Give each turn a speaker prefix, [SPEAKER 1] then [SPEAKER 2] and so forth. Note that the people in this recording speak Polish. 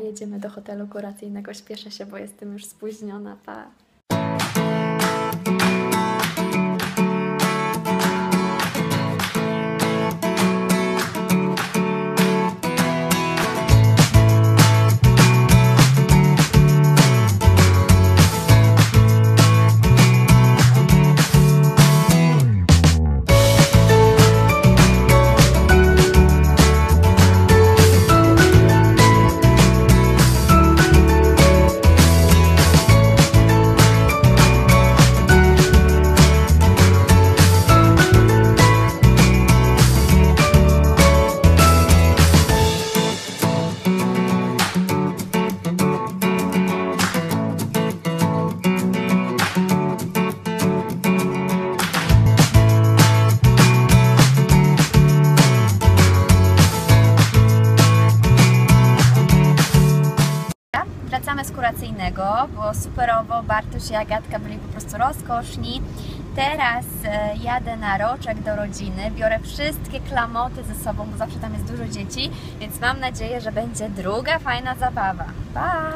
[SPEAKER 1] Jedziemy do hotelu kuracyjnego. Śpieszę się, bo jestem już spóźniona. Pa.
[SPEAKER 2] Wracamy z kuracyjnego, było superowo, Bartuś i Agatka byli po prostu rozkoszni. Teraz e, jadę na roczek do rodziny, biorę wszystkie klamoty ze sobą, bo zawsze tam jest dużo dzieci, więc mam nadzieję, że będzie druga fajna zabawa. Pa!